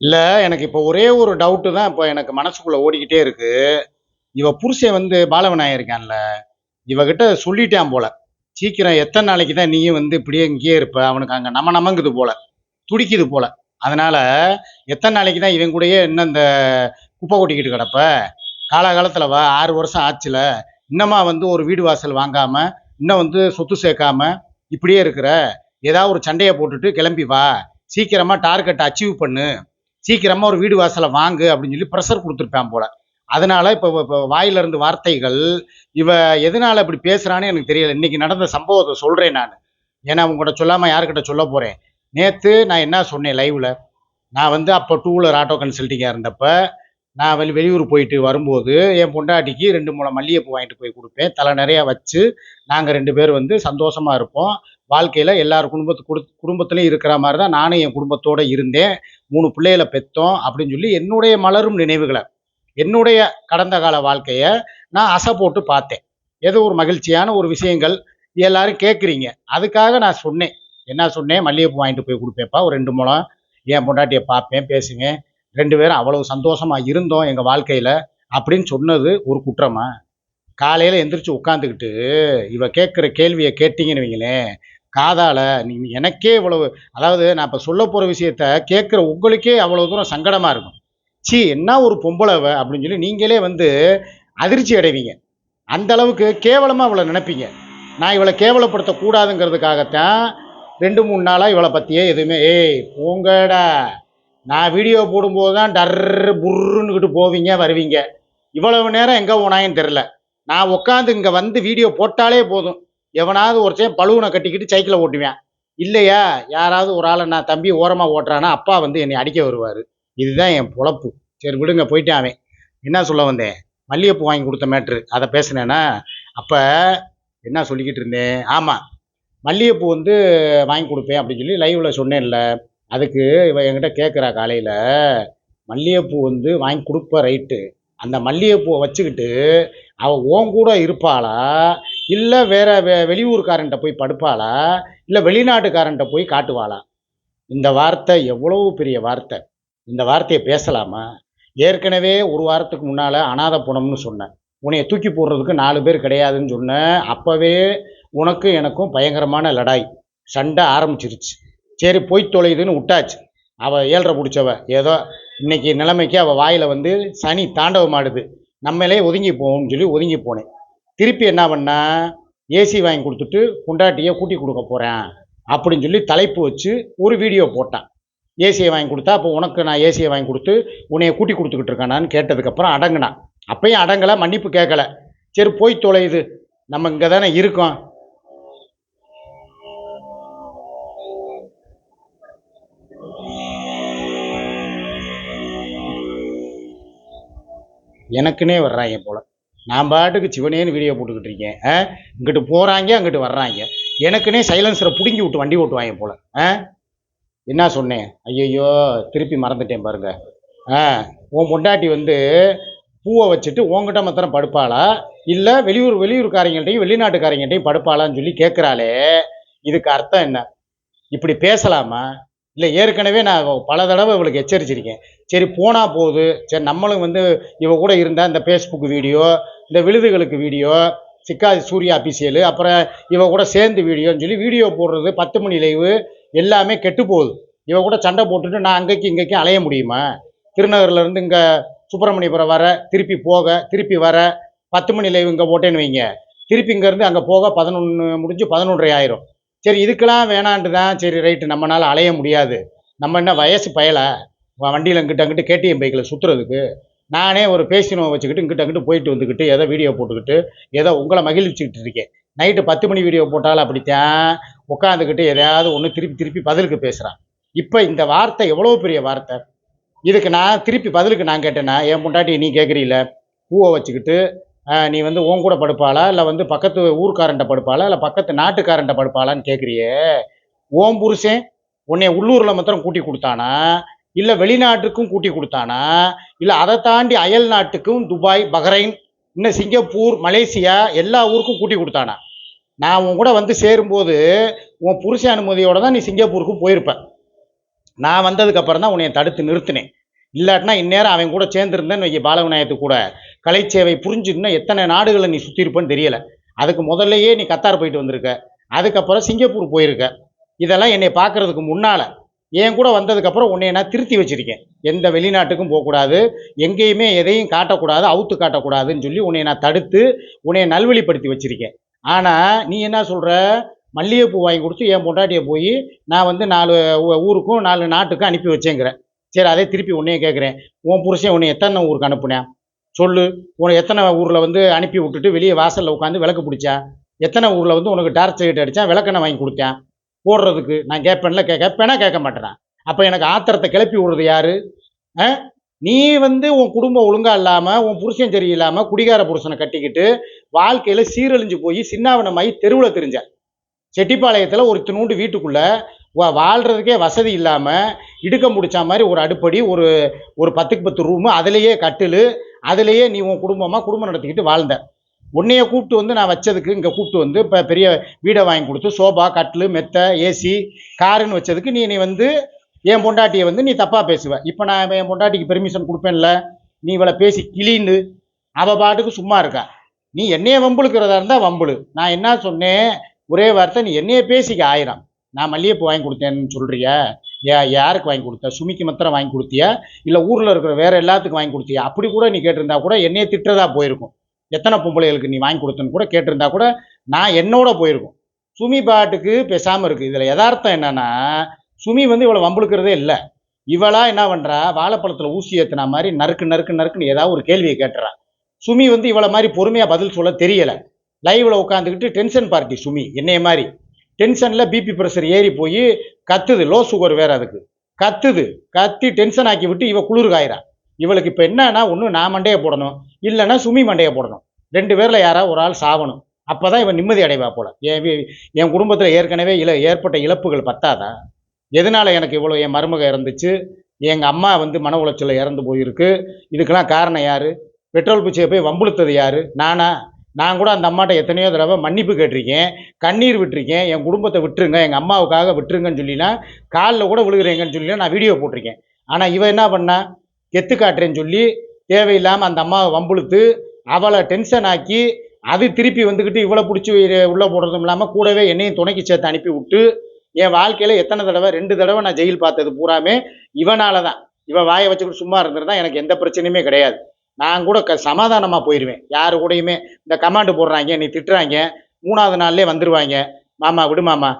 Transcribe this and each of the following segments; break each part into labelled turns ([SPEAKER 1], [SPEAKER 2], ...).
[SPEAKER 1] இல்லை எனக்கு இப்போ ஒரே ஒரு டவுட்டு தான் இப்போ எனக்கு மனசுக்குள்ளே ஓடிக்கிட்டே இருக்கு. இவ புருஷன் வந்து பாலவநாயகம் இருக்கான்ல இவகிட்ட சொல்லிட்டான் போல. சீக்கிரம் எத்தனை நாளைக்கு தான் நீயும் வந்து இப்படியே இங்கேயே இருப்ப? அவனுக்கு அங்கே நம்ம நமங்குது போல. துடிக்குது போல. அதனால எத்தனை நாளைக்கு தான் இவன் கூடயே இன்னும் இந்த குப்பை கொட்டிக்கிட்டு கிடப்ப? காலாகாலத்தில் வா ஆறு வருஷம் ஆச்சுல. இன்னமா வந்து ஒரு வீடு வாசல் வாங்காம இன்னும் வந்து சொத்து சேர்க்காம இப்படியே இருக்கிற? ஏதாவது ஒரு சண்டையை போட்டுட்டு கிளம்பி வா. சீக்கிரமா டார்கெட் அச்சீவ் பண்ணு. சீக்கிரமாக ஒரு வீடு வாசலை வாங்கு அப்படின்னு சொல்லி ப்ரெஷர் கொடுத்துருப்பேன் போல. அதனால இப்போ இப்போ வாயிலிருந்து வார்த்தைகள் இவ எதனால இப்படி பேசுகிறான்னு எனக்கு தெரியல. இன்னைக்கு நடந்த சம்பவத்தை சொல்கிறேன் நான். ஏன்னா அவங்ககிட்ட சொல்லாமல் யாருக்கிட்ட சொல்ல போகிறேன் நேற்று நான் என்ன சொன்னேன் லைவில் நான் வந்து அப்போ டூ வீலர் ஆட்டோ கன்சல்ட்டிங்காக இருந்தப்போ நான் வெளி வெளியூர் போயிட்டு வரும்போது என் பொண்டாட்டிக்கு ரெண்டு மூணு மல்லிகைப்பூ வாங்கிட்டு போய் கொடுப்பேன். தலை நிறையா வச்சு நாங்கள் ரெண்டு பேர் வந்து சந்தோஷமாக இருப்போம். வாழ்க்கையில் எல்லார் குடும்பத்து குடு குடும்பத்துலையும் இருக்கிற மாதிரி தான் நானும் என் குடும்பத்தோடு இருந்தேன். மூணு பிள்ளைகளை பெற்றோம் அப்படின்னு சொல்லி என்னுடைய மலரும் நினைவுகளை என்னுடைய கடந்த கால வாழ்க்கையை நான் அசை போட்டு பார்த்தேன். ஏதோ ஒரு மகிழ்ச்சியான ஒரு விஷயங்கள் எல்லாரும் கேட்குறீங்க அதுக்காக நான் சொன்னேன். என்ன சொன்னேன்? மல்லிகைப்பூ வாங்கிட்டு போய் கொடுப்பேன்ப்பா. ஒரு ரெண்டு மூலம் என் பொண்டாட்டியை பார்ப்பேன் பேசுவேன் ரெண்டு பேரும் அவ்வளவு சந்தோஷமாக இருந்தோம் எங்கள் வாழ்க்கையில் அப்படின்னு சொன்னது ஒரு குற்றமா? காலையில் எந்திரிச்சு உட்காந்துக்கிட்டு இவ கேட்குற கேள்வியை கேட்டிங்கன்னு வைங்களேன். காதால் நீ எனக்கே இவ்வளவு அதாவது நான் இப்போ சொல்ல போகிற விஷயத்த கேட்குற உங்களுக்கே அவ்வளோ தூரம் சங்கடமாக இருக்கும். ச்சீ என்ன ஒரு பொம்பளை அப்படின்னு சொல்லி நீங்களே வந்து அதிர்ச்சி அடைவீங்க. அந்த அளவுக்கு கேவலமாக இவளை நினைப்பீங்க. நான் இவளை கேவலப்படுத்தக்கூடாதுங்கிறதுக்காகத்தான் ரெண்டு மூணு நாளாக இவளை பற்றியே எதுவுமே ஏய் போங்கடா. நான் வீடியோ போடும்போது தான் டர்ரு புர்ருன்னுக்கிட்டு போவீங்க வருவீங்க. இவ்வளவு நேரம் எங்கே போனாங்கன்னு தெரில நான் உட்காந்து இங்கே வந்து வீடியோ போட்டாலே போதும். எவனாவது ஒருத்தன் பழுவனை கட்டிக்கிட்டு சைக்கிளை ஓட்டுவேன். இல்லையா? யாராவது ஒரு ஆளை நான் தம்பி ஓரமாக ஓட்டுறானா அப்பா வந்து என்னை அடிக்க வருவார். இதுதான் என் பொழப்பு. சரி விடுங்க போயிட்டேன் அவன். என்ன சொல்ல வந்தேன்? மல்லிகைப்பூ வாங்கி கொடுத்த மேட்ரு. அதை பேசினேன்னா அப்போ என்ன சொல்லிக்கிட்டு இருந்தேன்? ஆமாம் மல்லிகைப்பூ வந்து வாங்கி கொடுப்பேன் அப்படின்னு சொல்லி லைவ்ல சொன்னேன்ல. அதுக்கு இவ என்கிட்ட கேட்குறா காலையில் மல்லிகைப்பூ வந்து வாங்கி கொடுப்ப ரைட்டு அந்த மல்லிகைப்பூவை வச்சுக்கிட்டு அவள் ஓன் கூட இருப்பாளா? இல்லை வேற வெ வெளியூர்காரன்ட்ட போய் படுப்பாளா? இல்லை வெளிநாட்டுக்காரன்ட்ட போய் காட்டுவாளா? இந்த வார்த்தை எவ்வளவு பெரிய வார்த்தை. இந்த வார்த்தையை பேசலாமா? ஏற்கனவே ஒரு வாரத்துக்கு முன்னால் அனாத புணம்னு சொன்னேன். உன்னைய தூக்கி போடுறதுக்கு நாலு பேர் கிடையாதுன்னு சொன்னேன். அப்போவே உனக்கும் எனக்கும் பயங்கரமான லடாய். சண்டை ஆரம்பிச்சிருச்சு. சரி போய் தொலையுதுன்னு விட்டாச்சு. அவள் ஏழ்ரை பிடிச்சவ. ஏதோ இன்னைக்கு நிலைமைக்கு அவள் வாயில் வந்து சனி தாண்டவமாடுது. நம்மளே ஒதுங்கி போவோம்னு சொல்லி ஒதுங்கி போனேன். திருப்பி என்ன பண்ணா? ஏசி வாங்கி கொடுத்துட்டு குண்டாட்டியை கூட்டி கொடுக்க போகிறேன் அப்படின்னு சொல்லி தலைப்பு வச்சு ஒரு வீடியோ போட்டான். ஏசியை வாங்கி கொடுத்தா அப்போ உனக்கு நான் ஏசியை வாங்கி கொடுத்து உன்னைய கூட்டி கொடுத்துக்கிட்டு இருக்கானான்னு கேட்டதுக்கப்புறம் அடங்கினான். அப்பயும் அடங்கலை மன்னிப்பு கேட்கல சரி போய் தொலையுது நம்ம இங்கே தானே இருக்கோம். எனக்குன்னே வர்றாங்க போல. நான் பாட்டுக்கு சிவனேன்னு வீடியோ போட்டுக்கிட்டு இருக்கேன். ஆ? இங்கிட்டு போகிறாங்க அங்கிட்டு வர்றாங்க. எனக்குன்னே சைலன்சரை பிடுங்கி விட்டு வண்டி ஓட்டுவாங்க போல. ஆ? என்ன சொன்னேன்? ஐயையோ திருப்பி மறந்துட்டேன் பாருங்க. ஆ? உன் பொண்டாட்டி வந்து பூவை வச்சுட்டு உன்கிட்ட மாத்திரம் படுப்பாளா? இல்லை வெளியூர் வெளியூர்காரங்கள்ட்டையும் வெளிநாட்டுக்காரங்கள்ட்டையும் படுப்பாளான்னு சொல்லி கேட்குறாளே இதுக்கு அர்த்தம் என்ன? இப்படி பேசலாமா? இல்லை ஏற்கனவே நான் பல தடவை இவளுக்கு எச்சரிச்சிருக்கேன். சரி போனால் போகுது சரி நம்மளும் வந்து இவ கூட இருந்தால் இந்த ஃபேஸ்புக் வீடியோ இந்த விழுதுகளுக்கு வீடியோ சிக்காதி சூர்யா அபிஷியலு அப்புறம் இவ கூட சேர்ந்து வீடியோன்னு சொல்லி வீடியோ போடுறது பத்து மணி லைவு எல்லாமே கெட்டு போகுது. இவ கூட சண்டை போட்டுட்டு நான் அங்கேக்கு இங்கேக்கும் அலைய முடியுமா? திருநகர்லேருந்து இங்கே சுப்பிரமணியபுரம் வர திருப்பி போக திருப்பி வர பத்து மணி லைவ் இங்கே போட்டேன்னு வைங்க. திருப்பி இங்கேருந்து அங்கே போக பதினொன்று முடிஞ்சு பதினொன்றரை ஆயிரும். சரி இதுக்கெல்லாம் வேணான்ட்டு தான் சரி ரைட்டு நம்மளால் அலைய முடியாது. நம்ம என்ன வயசு பயலை? வண்டியில் இங்கிட்ட அங்கிட்டு கேடிஎம் பைக்கில் சுற்றுறதுக்கு நானே ஒரு பேசினவை வச்சுக்கிட்டு இங்கிட்ட அங்கிட்டு போயிட்டு வந்துக்கிட்டு ஏதோ வீடியோ போட்டுக்கிட்டு ஏதோ உங்களை மகிழ்ச்சிக்கிட்டு இருக்கேன். நைட்டு பத்து மணி வீடியோ போட்டாலும் அப்படித்தான் உட்காந்துக்கிட்டு எதையாவது ஒன்று திருப்பி திருப்பி பதிலுக்கு பேசுகிறான் இப்போ இந்த வார்த்தை எவ்வளோ பெரிய வார்த்தை? இதுக்கு நான் திருப்பி பதிலுக்கு நான் கேட்டேன்னா என் பொண்டாட்டி நீ கேட்குறீல பூவை வச்சுக்கிட்டு நீ வந்து உன் கூட படுப்பாளா? இல்லை வந்து பக்கத்து ஊர்க்காரன்ட்ட படுப்பாளா? இல்லை பக்கத்து நாட்டுக்காரன்ட்ட படுப்பாளான்னு கேட்குறியே ஓம் புருஷன் உன்னை உள்ளூரில் மாத்திரம் கூட்டி கொடுத்தானா? இல்லை வெளிநாட்டுக்கும் கூட்டி கொடுத்தானா? இல்லை அதை தாண்டி அயல் நாட்டுக்கும் துபாய் பஹ்ரைன் இன்னும் சிங்கப்பூர் மலேசியா எல்லா ஊருக்கும் கூட்டி கொடுத்தானா? நான் உன் கூட வந்து சேரும்போது உன் புருஷ அனுமதியோட தான் நீ சிங்கப்பூருக்கு போயிருப்ப. நான் வந்ததுக்கப்புறம் தான் உன்னை தடுத்து நிறுத்தினேன். இல்லாட்டினா இந்நேரம் அவன் கூட சேர்ந்துருந்தேன்னு வைக்க பாலவிநாயகத்து கூட. கலை சேவை புரிஞ்சு இன்னும் எத்தனை நாடுகளை நீ சுற்றிருப்பேன்னு தெரியலை தெரியல. அதுக்கு முதல்லையே நீ கத்தார் போயிட்டு வந்திருக்க. அதுக்கப்புறம் சிங்கப்பூர் போயிருக்க. இதெல்லாம் என்னை பார்க்கறதுக்கு முன்னால் என் கூட வந்ததுக்கப்புறம் உன்னை நான் திருத்தி வச்சுருக்கேன். எந்த வெளிநாட்டுக்கும் போகக்கூடாது எங்கேயுமே எதையும் காட்டக்கூடாது அவுத்து காட்டக்கூடாதுன்னு சொல்லி உன்னை நான் தடுத்து உன்னை நல்வழிப்படுத்தி வச்சிருக்கேன். ஆனால் நீ என்ன சொல்கிற மல்லிகைப்பூ வாங்கி கொடுத்து என் பொண்டாட்டியை போய் நான் வந்து நாலு ஊருக்கும் நாலு நாட்டுக்கும் அனுப்பி வச்சேங்கிறேன் சரி அதே திருப்பி உன்னையே கேட்குறேன் உன் புருஷன் உன்னை எத்தனை ஊருக்கு அனுப்புனேன்? சொல்லு உன்னை எத்தனை ஊரில் வந்து அனுப்பி விட்டுட்டு வெளியே வாசலில் உட்காந்து விளக்கு பிடிச்சேன் எத்தனை ஊரில் வந்து உனக்கு டார்ச் லைட் அடித்தான் விளக்கெண்ண வாங்கி கொடுத்தேன் போடுறதுக்கு நான் கேட்பேன்ல கே கேட்பேனா கேட்க மாட்டேறேன். அப்போ எனக்கு ஆத்திரத்தை கிளப்பி விடுறது யாரு? நீ வந்து உன் குடும்பம் ஒழுங்காக இல்லாமல் உன் புருஷன் சரியில்லாமல் குடிகார புருஷனை கட்டிக்கிட்டு வாழ்க்கையில் சீரழிஞ்சு போய் சின்னாவனமாயி தெருவில் தெரிஞ்ச. செட்டிப்பாளையத்தில் ஒரு தினூண்டு வீட்டுக்குள்ளே வாழ்கிறதுக்கே வசதி இல்லாமல் இடுக்க முடிச்ச மாதிரி ஒரு அடுப்படி ஒரு ஒரு பத்துக்கு பத்து ரூமு அதுலேயே கட்டில் அதுலேயே நீ உன் குடும்பமாக குடும்பம் நடத்திக்கிட்டு வாழ்ந்த. உன்னைய கூப்பிட்டு வந்து நான் வச்சதுக்கு இங்கே கூப்பிட்டு வந்து இப்போ பெரிய வீடை வாங்கி கொடுத்து சோபா கட்டில் மெத்தை ஏசி காருன்னு வச்சதுக்கு நீ நீ வந்து என் பொண்டாட்டியை வந்து நீ தப்பாக பேசுவ. இப்போ நான் என் பொண்டாட்டிக்கு பெர்மிஷன் கொடுப்பேன்ல நீ இவளை பேசி கிளின்னு அவள் பாட்டுக்கு சும்மா இருக்கா? நீ என்னைய வம்புழுக்கிறதா இருந்தால் வம்புழு. நான் என்ன சொன்னேன்? ஒரே வார்த்தை நீ என்னைய பேசிக்க ஆயிரம். நான் மல்லிகைப்பூ வாங்கி கொடுத்தேன்னு சொல்கிறிய ஏ யாருக்கு வாங்கி கொடுத்த? சுமிக்கு மாத்திரம் வாங்கி கொடுத்தியா? இல்லை ஊரில் இருக்கிற வேற எல்லாத்துக்கும் வாங்கி கொடுத்தியா? அப்படி கூட நீ கேட்டிருந்தா கூட என்னையே திட்டுறதா போயிருக்கும். எத்தனை பொம்பளைகளுக்கு நீ வாங்கி கொடுத்தன்னு கூட கேட்டிருந்தா கூட நான் என்னோட போயிருக்கும். சுமி பாட்டுக்கு பேசாமல் இருக்குது இதில் யதார்த்தம் என்னென்னா சுமி வந்து இவளை வம்புழுக்கிறதே இல்லை. இவளா என்ன பண்ணுறா வாழைப்பழத்தில் ஊசி ஏத்துன மாதிரி நறுக்கு நறுக்கு நறுக்குன்னு ஏதாவது ஒரு கேள்வியை கேட்டுறா. சுமி வந்து இவளை மாதிரி பொறுமையாக பதில் சொல்ல தெரியலை. லைவில் உட்காந்துக்கிட்டு டென்ஷன் பார்ட்டி சுமி. என்னைய மாதிரி. டென்ஷனில் பிபி ப்ரெஷர் ஏறி போய் கத்துது. லோ சுகர் வேற அதுக்கு. கத்துது. கத்தி டென்ஷன் ஆக்கி விட்டு இவ குளிர் காயிறா இவளுக்கு இப்போ என்னன்னா ஒன்று நான் மண்டையை போடணும். இல்லைன்னா சுமி மண்டையை போடணும். ரெண்டு பேரில் யாராவது ஒரு ஆள் சாவணும். அப்போ தான் இவன் நிம்மதி அடைவா போல. என் என் குடும்பத்தில் ஏற்கனவே இல ஏற்பட்ட இழப்புகள் பத்தாதா? எதனால் எனக்கு இவ்வளோ என் மருமக இறந்துச்சு? எங்கள் அம்மா வந்து மன உளைச்சலில் இறந்து போயிருக்கு. இதுக்கெல்லாம் காரணம் யார்? பெட்ரோல் பூச்சியை போய் வம்புழுத்தது யார்? நானா? நான் கூட அந்த அம்மாட்ட எத்தனையோ தடவை மன்னிப்பு கேட்டிருக்கேன் கண்ணீர் விட்டுருக்கேன் என் குடும்பத்தை விட்டுருங்க எங்கள் அம்மாவுக்காக விட்டுருங்கன்னு சொல்லிலாம் காலில் கூட விழுகிறேங்கன்னு சொல்லி நான் வீடியோ போட்டிருக்கேன். ஆனால் இவன் என்ன பண்ணா? கெத்து காட்டுறேன்னு சொல்லி தேவையில்லாமல் அந்த அம்மாவை வம்புழுத்து அவளை டென்ஷன் ஆக்கி அது திருப்பி வந்துக்கிட்டு இவ்வளோ பிடிச்சி உள்ளே போடுறதும் இல்லாமல் கூடவே என்னையும் துணைக்கு சேர்த்து அனுப்பி விட்டு என் வாழ்க்கையில் எத்தனை தடவை ரெண்டு தடவை நான் ஜெயில் பார்த்தது பூராமே இவனால தான் இவன் வாயை வச்சுக்கிட்டு சும்மா இருந்திருந்தா எனக்கு எந்த பிரச்சனையுமே கிடையாது. நான் கூட க சமாதானமாக போயிடுவேன் யாரு கூடயுமே இந்த கமாண்டு போடுறாங்க நீ திட்டுறாங்க மூணாவது நாள்லேயே வந்துடுவாங்க மாமா விடு மாமா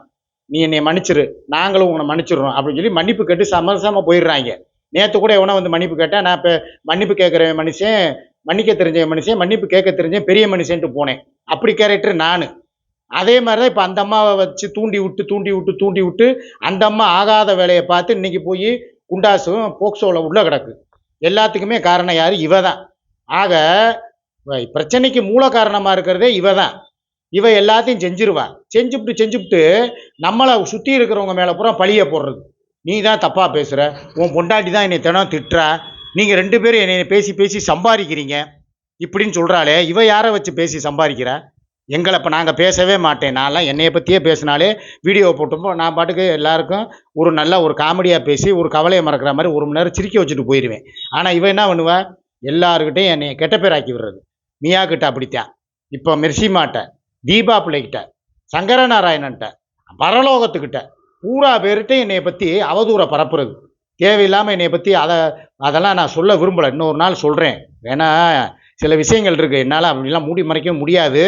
[SPEAKER 1] நீ என்னை மன்னிச்சிரு நாங்களும் உங்களை மன்னிச்சிடுறோம் அப்படின்னு சொல்லி மன்னிப்பு கேட்டு சமரசமாக போயிடுறாங்க. நேற்று கூட எவனா வந்து மன்னிப்பு கேட்டேன் நான் இப்போ மன்னிப்பு கேட்குற மனுஷன் மன்னிக்க தெரிஞ்ச மனுஷன் மன்னிப்பு கேட்க தெரிஞ்ச பெரிய மனுஷன்ட்டு போனேன். அப்படி கேரக்டர் நான். அதே மாதிரி தான் இப்போ அந்த அம்மாவை வச்சு தூண்டி விட்டு தூண்டி விட்டு தூண்டி விட்டு அந்த அம்மா ஆகாத வேலையை பார்த்து இன்னைக்கு போய் குண்டாசும் போக்சோவில் உள்ள கிடக்கு. எல்லாத்துக்குமே காரணம் யார்? இவ தான் ஆக பிரச்சனைக்கு மூல காரணமாக இருக்கிறதே இவ தான் இவ எல்லாத்தையும் செஞ்சிருவா. செஞ்சுப்ட்டு செஞ்சுப்ட்டு நம்மளை சுற்றி இருக்கிறவங்க மேலே பூரா பழிய போடுறது. நீ தான் தப்பாக பேசுகிற உன் பொண்டாட்டி தான் என்னை தினம் திட்டுறா. நீங்கள் ரெண்டு பேரும் என்னை பேசி பேசி சம்பாதிக்கிறீங்க. இப்படின்னு சொல்கிறாளே இவ யாரை வச்சு பேசி சம்பாதிக்கிறா? எங்களை இப்போ நாங்கள் பேசவே மாட்டேன். நான்லாம் என்னைய பற்றியே பேசினாலே வீடியோ போட்டுப்போ நான் பாட்டுக்கு எல்லாருக்கும் ஒரு நல்ல ஒரு காமெடியாக பேசி ஒரு கவலையை மறக்கிற மாதிரி ஒரு மணி நேரம் சிரிக்க வச்சுட்டு போயிடுவேன் ஆனால் இவன் என்ன பண்ணுவா? எல்லாருக்கிட்டையும் என்னை கெட்ட பேர் ஆக்கி விடுறது. மியா கிட்ட அப்படித்தான். இப்போ மெர்சிமாட்ட தீபா பிள்ளைகிட்ட சங்கரநாராயணன்ட்ட பரலோகத்துக்கிட்ட பூரா பேர்கிட்ட என்னை பற்றி அவதூற பரப்புறது. தேவையில்லாமல் என்னை பற்றி அதை அதெல்லாம் நான் சொல்ல விரும்பலை. இன்னொரு நாள் சொல்கிறேன் வேணா சில விஷயங்கள் இருக்குது என்னால் அப்படிலாம் மூடி மறைக்க முடியாது.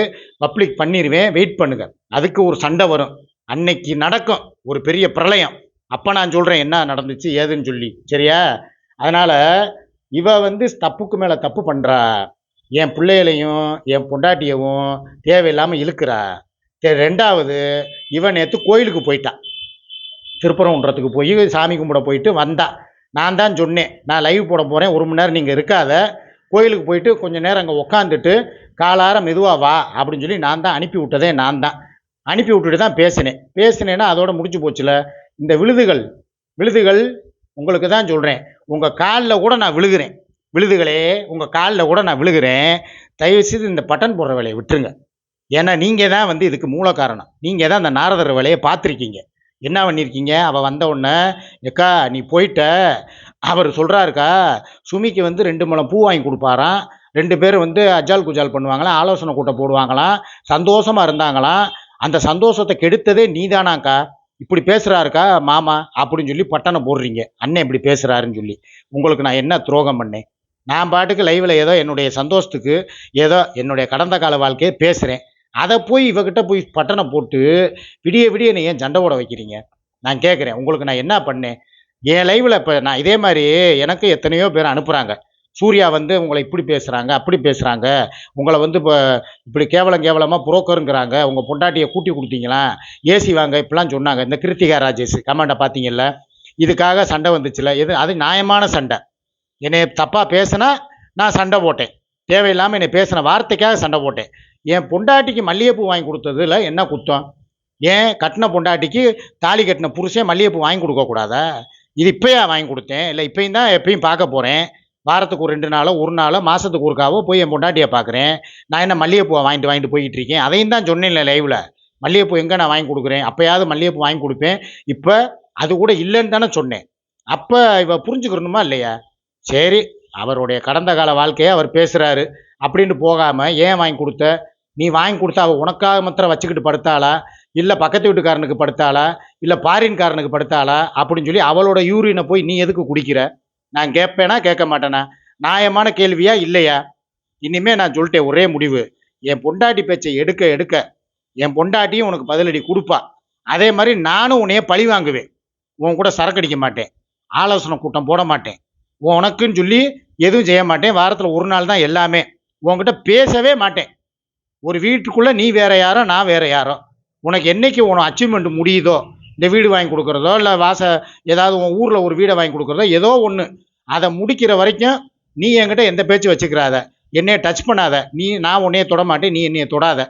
[SPEAKER 1] பப்ளிக் பண்ணிடுவேன் வெயிட் பண்ணுங்கள் அதுக்கு ஒரு சண்டை வரும். அன்னைக்கு நடக்கும். ஒரு பெரிய பிரளயம். அப்போ நான் சொல்கிறேன் என்ன நடந்துச்சு ஏதுன்னு சொல்லி. சரியா? அதனால் இவ வந்து தப்புக்கு மேலே தப்பு பண்ணுறா என் பிள்ளைகளையும் என் பொண்டாட்டியவும் தேவையில்லாமல் இழுக்கிறா. சரி ரெண்டாவது இவன் நேற்று கோயிலுக்கு போயிட்டான் திருப்பரங்குன்றத்துக்கு போய் சாமி கும்பிட போயிட்டு வந்தா. நான் தான் சொன்னேன். நான் லைவ் போட போகிறேன் ஒரு மணி நேரம் நீங்கள் இருக்காத. கோயிலுக்கு போயிட்டு கொஞ்சம் நேரம் அங்கே உக்காந்துட்டு காலார மெதுவாக வா அப்படின்னு சொல்லி நான் தான் அனுப்பி விட்டதே நான் தான். அனுப்பி விட்டுட்டு தான் பேசினேன். பேசினேன்னா அதோட முடிஞ்சு போச்சுல. இந்த விழுதுகள் விழுதுகள் உங்களுக்கு தான் சொல்கிறேன் உங்கள் காலில் கூட நான் விழுகிறேன். விழுதுகளே உங்கள் காலில் கூட நான் விழுகிறேன். தயவுசெய்து இந்த பட்டன் போடுற வேலையை விட்டுருங்க. ஏன்னா நீங்கள் தான் வந்து இதுக்கு மூல காரணம். நீங்கள் தான் அந்த நாரதர் வேலையை பார்த்துருக்கீங்க. என்ன பண்ணியிருக்கீங்க? அவள் வந்த உடனே எக்கா நீ போயிட்ட. அவர் சொல்கிறாருக்கா சுமிக்கு வந்து ரெண்டு முழம் பூ வாங்கி கொடுப்பாராம். ரெண்டு பேரும் வந்து அஜால் குஜால் பண்ணுவாங்களாம் ஆலோசனை கூட்டம் போடுவாங்களாம் சந்தோஷமாக இருந்தாங்களாம். அந்த சந்தோஷத்தை கெடுத்ததே நீதானாக்கா? இப்படி பேசுகிறாருக்கா மாமா அப்படின்னு சொல்லி பட்டனை போடுறீங்க. அண்ணன் இப்படி பேசுகிறாருன்னு சொல்லி. உங்களுக்கு நான் என்ன துரோகம் பண்ணேன்? நான் பாட்டுக்கு லைவில் ஏதோ என்னுடைய சந்தோஷத்துக்கு ஏதோ என்னுடைய கடந்த கால வாழ்க்கையை பேசுகிறேன் அதை போய் இவகிட்ட போய் பட்டனை போட்டு விடிய விடிய நீ ஏன் சண்டை போட வைக்கிறீங்க? நான் கேட்குறேன் உங்களுக்கு நான் என்ன பண்ணேன்? என் லைவில் இப்போ நான் இதே மாதிரி எனக்கு எத்தனையோ பேர் அனுப்புகிறாங்க சூர்யா வந்து உங்களை இப்படி பேசுகிறாங்க அப்படி பேசுகிறாங்க உங்களை வந்து இப்போ இப்படி கேவலம் கேவலமாக புரோக்கருங்கிறாங்க. உங்கள் பொண்டாட்டியை கூட்டி கொடுத்தீங்களா? ஏசி வாங்க இப்படிலாம் சொன்னாங்க. இந்த கிருத்திகா ராஜேஷ் கமெண்டை பார்த்தீங்கல்ல? இதுக்காக சண்டை வந்துச்சுல எது அது நியாயமான சண்டை. என்னை தப்பாக பேசினா நான் சண்டை போட்டேன். தேவையில்லாமல் என்னை பேசின வார்த்தைக்காக சண்டை போட்டேன். என் பொண்டாட்டிக்கு மல்லிகைப்பூ வாங்கி கொடுத்ததுல என்ன குத்தம்? ஏன் கட்டின பொண்டாட்டிக்கு தாலி கட்டின புருஷன் மல்லிகைப்பூ வாங்கி கொடுக்கக்கூடாதா? இது இப்போயா வாங்கி கொடுத்தேன். இல்லை இப்பயும் தான் எப்பயும் பார்க்க போகிறேன் வாரத்துக்கு ஒரு ரெண்டு நாளோ ஒரு நாளோ மாதத்துக்கு ஒருக்காவோ போய் என் பொண்டாட்டியை பார்க்குறேன். நான் என்ன மல்லிகைப்பூவை வாங்கிட்டு வாங்கிட்டு போயிட்டு இருக்கேன் அதையும் தான் சொன்னேன்ல லைவில் மல்லிகைப்பூ எங்கே நான் வாங்கி கொடுக்குறேன்? அப்போயாவது மல்லிகைப்பூ வாங்கி கொடுப்பேன். இப்போ அது கூட இல்லைன்னு தானே சொன்னேன். அப்போ இவ புரிஞ்சுக்கிறணுமா இல்லையா? சரி அவருடைய கடந்த கால வாழ்க்கையை அவர் பேசுகிறாரு அப்படின்ட்டு போகாமல் ஏன் வாங்கி கொடுத்த? நீ வாங்கி கொடுத்தா அவள் உனக்காக மாத்திரம் வச்சுக்கிட்டு படுத்தாளா? இல்லை பக்கத்து வீட்டுக்காரனுக்கு படுத்தாளா? இல்லை பாரின்காரனுக்கு படுத்தாளா? அப்படின்னு சொல்லி அவளோட யூரினை போய் நீ எதுக்கு குடிக்கிற? நான் கேட்பேனா கேட்க மாட்டேனா? நியாயமான கேள்வியா இல்லையா? இனிமே நான் சொல்லிட்டேன் ஒரே முடிவு. என் பொண்டாட்டி பேச்சை எடுக்க எடுக்க. என் பொண்டாட்டியும் உனக்கு பதிலடி கொடுப்பா. அதே மாதிரி நானும் உன்னைய பழி வாங்குவேன். உன் கூட சரக்கடிக்க மாட்டேன். ஆலோசனை கூட்டம் போட மாட்டேன். உனக்குன்னு சொல்லி எதுவும் செய்ய மாட்டேன். வாரத்தில் ஒரு நாள் தான் எல்லாமே. உன்கிட்ட பேசவே மாட்டேன். ஒரு வீட்டுக்குள்ளே நீ வேற யாரோ நான் வேற யாரோ. உனக்கு என்னைக்கு உனக்கு அச்சீவ்மெண்ட் முடியுதோ இந்த வீடு வாங்கி கொடுக்குறதோ இல்லை வாச ஏதாவது உன் ஊரில் ஒரு வீடை வாங்கி கொடுக்குறதோ ஏதோ ஒன்று அதை முடிக்கிற வரைக்கும் நீ என்கிட்ட எந்த பேச்சு வச்சுக்கிறாத. என்னைய டச் பண்ணாத. நீ நான் உன்னைய தொடமாட்டேன் நீ என்னைய தொடாத.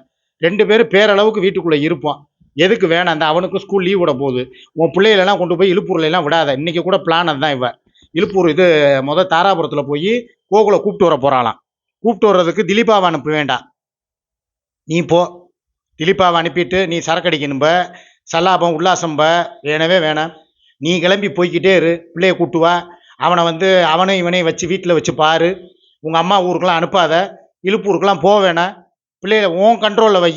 [SPEAKER 1] ரெண்டு பேரும் பேரளவுக்கு வீட்டுக்குள்ளே இருப்போம். எதுக்கு வேணாம் அந்த அவனுக்கு ஸ்கூல் லீவ் விட போகுது. உன் பிள்ளைகளெல்லாம் கொண்டு போய் இழுப்பூர்லாம் விடாத. இன்னைக்கு கூட பிளான் அதுதான் இவன் இழுப்பூர் இது மொதல் தாராபுரத்தில் போய் கோகுலை கூப்பிட்டு வர போகிறாளாம் கூப்பிட்டு வர்றதுக்கு திலீபாவை அனுப்ப வேண்டாம். நீ போ. திலீப்பாவை அனுப்பிட்டு நீ சரக்கடிக்கணும்ப சல்லாபம் உல்லாசம்ப வேணவே வேணாம். நீ கிளம்பி போய்கிட்டே இரு பிள்ளைய கூட்டுவா அவனை வந்து அவனையும் இவனையும் வச்சு வீட்டில் வச்சு பாரு. உங்கள் அம்மா ஊருக்கெலாம் அனுப்பாத. இழுப்பூருக்கெலாம் போக வேணாம் பிள்ளைய உன் கண்ட்ரோலில் வை.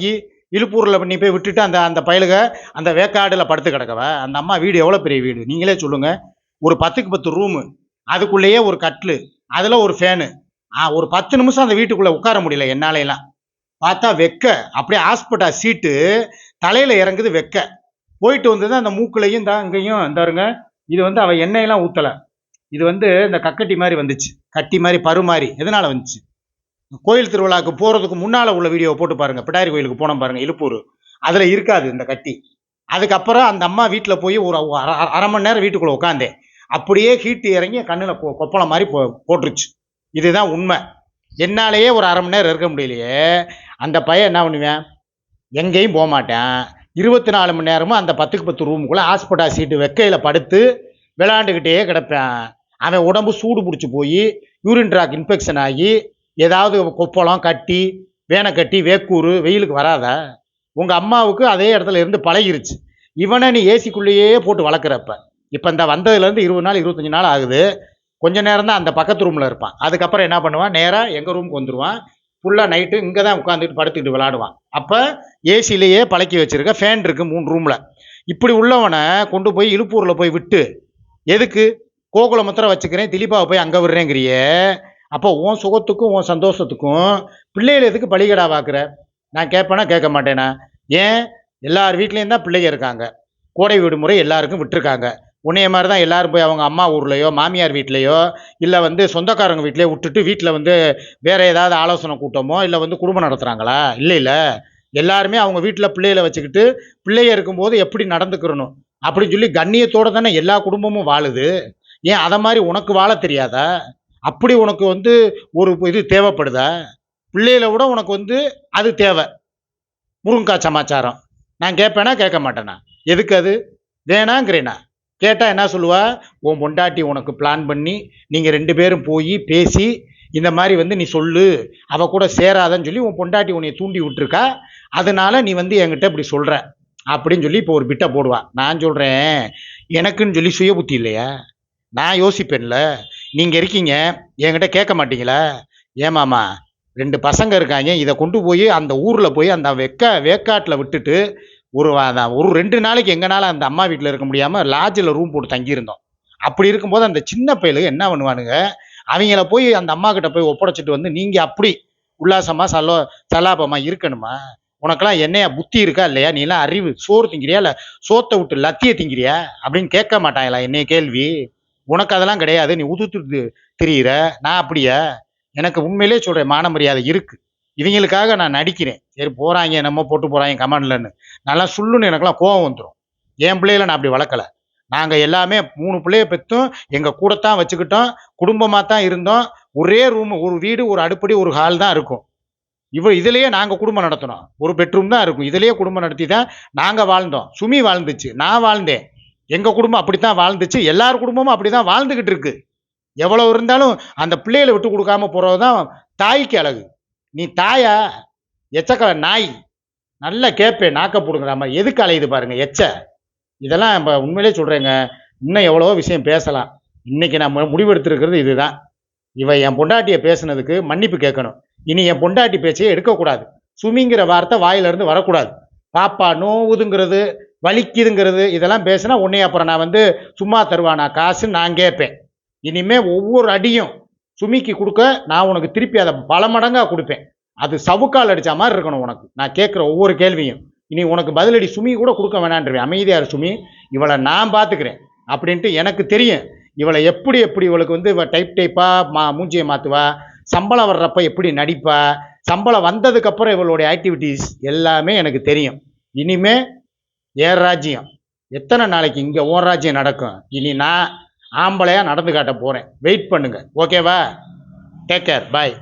[SPEAKER 1] இழுப்பூரில் நீ போய் விட்டுட்டு அந்த அந்த பயலுக அந்த வேக்காடில் படுத்து கிடக்கவ? அந்த அம்மா வீடு எவ்வளோ பெரிய வீடு? நீங்களே சொல்லுங்கள் ஒரு பத்துக்கு பத்து ரூமு அதுக்குள்ளேயே ஒரு கட்லு அதில் ஒரு ஃபேனு ஒரு பத்து நிமிஷம் அந்த வீட்டுக்குள்ளே உட்கார முடியல என்னாலையெல்லாம். பார்த்தா வெக்க. அப்படியே ஹாஸ்பிட்டல் சீட்டு தலையில் இறங்குது வெக்க. போயிட்டு வந்தது அந்த மூக்குலையும் தான் இங்கேயும் இந்தாருங்க இது வந்து அவள் எண்ணெயெல்லாம் ஊற்றலை இது வந்து இந்த கக்கட்டி மாதிரி வந்துச்சு. கட்டி மாதிரி பரு மாதிரி. எதனால் வந்துச்சு? கோயில் திருவிழாவுக்கு போகிறதுக்கு முன்னால் உள்ள வீடியோ போட்டு பாருங்கள் பிடாரி கோயிலுக்கு போனோம் பாருங்கள் இழுப்பூர் அதில் இருக்காது இந்த கட்டி. அதுக்கப்புறம் அந்த அம்மா வீட்டில் போய் ஒரு அரை அரை- மணி நேரம் வீட்டுக்குள்ளே உட்காந்தேன் அப்படியே ஹீட்டு இறங்கி கண்ணில் கொ கொப்பளம் மாதிரி போ போட்டுருச்சு. இதுதான் உண்மை. என்னாலேயே ஒரு அரை மணி நேரம் இருக்க முடியலையே. அந்த பையன் என்ன பண்ணுவேன்? எங்கேயும் போக மாட்டேன். இருபத்தி நாலு மணி நேரமும் அந்த பத்துக்கு பத்து ரூமுக்குள்ளே ஹாஸ்பிட்டல் சீட்டு வெக்கையில் படுத்து விளாண்டுக்கிட்டே கிடப்பேன். அவன் உடம்பு சூடு பிடிச்சி போய் யூரின் ட்ராக் இன்ஃபெக்ஷன் ஆகி ஏதாவது கொப்பளம் கட்டி வேனை கட்டி வேக்கூறு வெயிலுக்கு வராத. உங்கள் அம்மாவுக்கு அதே இடத்துல இருந்து பழகிருச்சு. இவனை நீ ஏசிக்குள்ளேயே போட்டு வளர்க்குறப்ப. இப்போ இந்த வந்ததுலேருந்து இருபது நாள் இருபத்தஞ்சி நாள் ஆகுது. கொஞ்ச நேரம் தான் அந்த பக்கத்து ரூமில் இருப்பான். அதுக்கப்புறம் என்ன பண்ணுவான்? நேராக எங்கள் ரூமுக்கு வந்துடுவான் ஃபுல்லாக நைட்டு இங்கே தான் உட்காந்துட்டு படுத்துக்கிட்டு விளாடுவான் அப்போ ஏசிலேயே பழக்கி வச்சுருக்க ஃபேன் இருக்குது மூணு ரூமில் இப்படி உள்ளவனை கொண்டு போய் இழுப்பூரில் போய் விட்டு எதுக்கு? கோகுலமுத்திரம் வச்சுக்கிறேன் திலீபாவை போய் அங்கே விடுறேங்கிறியே. அப்போ உன் சுகத்துக்கும் உன் சந்தோஷத்துக்கும் பிள்ளைகள் எதுக்கு பலிகடா வாக்குற நான் கேட்பேனா கேட்க மாட்டேனா? ஏன்? எல்லார் வீட்லேயும் தான் பிள்ளைங்க இருக்காங்க. கோடை விடுமுறை எல்லாருக்கும் விட்டுருக்காங்க. உன்னைய மாதிரி தான் எல்லோரும் போய் அவங்க அம்மா ஊர்லேயோ மாமியார் வீட்லேயோ இல்லை வந்து சொந்தக்காரங்க வீட்லேயோ விட்டுட்டு வீட்டில் வந்து வேற ஏதாவது ஆலோசனை கூட்டமோ இல்லை வந்து குடும்பம் நடத்துகிறாங்களா இல்லை இல்லை. எல்லாருமே அவங்க வீட்டில் பிள்ளைகளை வச்சுக்கிட்டு பிள்ளைய இருக்கும்போது எப்படி நடந்துக்கிறணும்? அப்படின்னு சொல்லி கண்ணியத்தோட தானே எல்லா குடும்பமும் வாழுது. ஏன் அதை மாதிரி உனக்கு வாழ தெரியாதா? அப்படி உனக்கு வந்து ஒரு இது தேவைப்படுதா? பிள்ளைகளை விட உனக்கு வந்து அது தேவை. முருங்கக்காய் சமாச்சாரம் நான் கேட்பேனா கேட்க மாட்டேனா? எதுக்கு அது? வேணாங்கிறேனா? கேட்டால் என்ன சொல்லுவா? உன் பொண்டாட்டி உனக்கு பிளான் பண்ணி நீங்கள் ரெண்டு பேரும் போய் பேசி இந்த மாதிரி வந்து நீ சொல்லு. அவ கூட சேராதன்னு சொல்லி உன் பொண்டாட்டி உன்னை தூண்டி விட்டுருக்கா. அதனால நீ வந்து என்கிட்ட இப்படி சொல்கிற அப்படின்னு சொல்லி இப்போ ஒரு பிட்டை போடுவா. நான் சொல்கிறேன் எனக்குன்னு சொல்லி சுய புத்தி இல்லையா? நான் யோசிப்பேன்ல. நீங்கள் இருக்கீங்க. என்கிட்ட கேட்க மாட்டீங்களா? ஏமாமா ரெண்டு பசங்க இருக்காங்க. இதை கொண்டு போய் அந்த ஊரில் போய் அந்த வெக்க வேக்காட்டில் விட்டுட்டு ஒரு ஒரு ரெண்டு நாளைக்கு எங்கனால அந்த அம்மா வீட்டில் இருக்க முடியாமல் லாட்ஜில் ரூம் போட்டு தங்கியிருந்தோம். அப்படி இருக்கும்போது அந்த சின்ன பயலுக என்ன பண்ணுவானுங்க? அவங்கள போய் அந்த அம்மா கிட்ட போய் ஒப்படைச்சிட்டு வந்து நீங்கள் அப்படி உல்லாசமாக சலோ சலாபமாக இருக்கணுமா? உனக்கெல்லாம் என்னையா புத்தி இருக்கா இல்லையா? நீ எல்லாம் அறிவு சோறு திங்கிறியா? இல்லை சோத்தை விட்டு லத்தியை திங்கிறியா? அப்படின்னு கேட்க மாட்டாங்களா என்னைய கேள்வி. உனக்கு அதெல்லாம் கிடையாது. நீ உதுத்து திரியிற. நான் அப்படியா? எனக்கு உண்மையிலே சொல்கிறேன் மான மரியாதை இருக்குது இவங்களுக்காக நான் நடிக்கிறேன். சரி போகிறாங்க என்னமோ போட்டு போகிறாங்க கமெண்ட்லன்னு நல்லா சுள்ளுன்னு எனக்கெல்லாம் கோவம் வந்துடும் என் பிள்ளைகளை நான் அப்படி வளர்க்கல. நாங்கள் எல்லாமே மூணு பிள்ளைய பெற்றும் எங்கள் கூடத்தான் வச்சுக்கிட்டோம் குடும்பமாக தான் இருந்தோம். ஒரே ரூம் ஒரு வீடு ஒரு அடுப்படி ஒரு ஹால் தான் இருக்கும். இவ இதுலேயே நாங்கள் குடும்பம் நடத்தினோம். ஒரு பெட்ரூம் தான் இருக்கும். இதுலேயே குடும்பம் நடத்தி தான் நாங்கள் வாழ்ந்தோம். சுமி வாழ்ந்துச்சு நான் வாழ்ந்தேன். எங்கள் குடும்பம் அப்படி தான் வாழ்ந்துச்சு. எல்லார் குடும்பமும் அப்படி தான் வாழ்ந்துக்கிட்டு இருக்கு. எவ்வளோ இருந்தாலும் அந்த பிள்ளைகளை விட்டு கொடுக்காம போறதுதான் தாய்க்கு அழகு. நீ தாயா? எச்சக்கலை நாய். நல்லா கேட்பேன் நாக்க போடுங்கிற மாதிரி. எதுக்கு அலையுது பாருங்க எச்ச. இதெல்லாம் இப்போ உண்மையிலே சொல்கிறேங்க இன்னும் எவ்வளவோ விஷயம் பேசலாம். இன்னைக்கு நம்ம முடிவெடுத்திருக்கிறது இதுதான். இவ என் பொண்டாட்டியை பேசுனதுக்கு மன்னிப்பு கேட்கணும். இனி என் பொண்டாட்டி பேச்சையே எடுக்கக்கூடாது. சுமிங்கிற வார்த்தை வாயிலிருந்து வரக்கூடாது. பாப்பா நோவுதுங்கிறது வலிக்குதுங்கிறது இதெல்லாம் பேசினா உன்னைய அப்புறம் நான் வந்து சும்மா தருவானா காசு நான் கேட்பேன். இனிமே ஒவ்வொரு அடியும் சுமிக்கு கொடுக்க நான் உனக்கு திருப்பி அதை பல மடங்காக கொடுப்பேன். அது சவுக்கால் அடித்த மாதிரி இருக்கணும் உனக்கு. நான் கேட்குற ஒவ்வொரு கேள்வியும். இனி உனக்கு பதிலடி சுமி கூட கொடுக்க வேணான்றேன் அமைதியார் சுமி. இவளை நான் பார்த்துக்கிறேன் அப்படின்ட்டு எனக்கு தெரியும். இவளை எப்படி எப்படி இவளுக்கு வந்து இவ டைப் டைப்பாக மா மூஞ்சியை மாற்றுவா சம்பளம் வர்றப்ப எப்படி நடிப்பா? சம்பளம் வந்ததுக்கப்புறம் இவளுடைய ஆக்டிவிட்டீஸ் எல்லாமே எனக்கு தெரியும். இனிமே ஏர் ராஜ்யம். எத்தனை நாளைக்கு இங்கே ஓன் ராஜ்யம் நடக்கும்? இனி நான் ஆம்பளையாக நடந்து காட்ட போகிறேன் வெயிட் பண்ணுங்க. ஓகேவா டேக் கேர் பாய்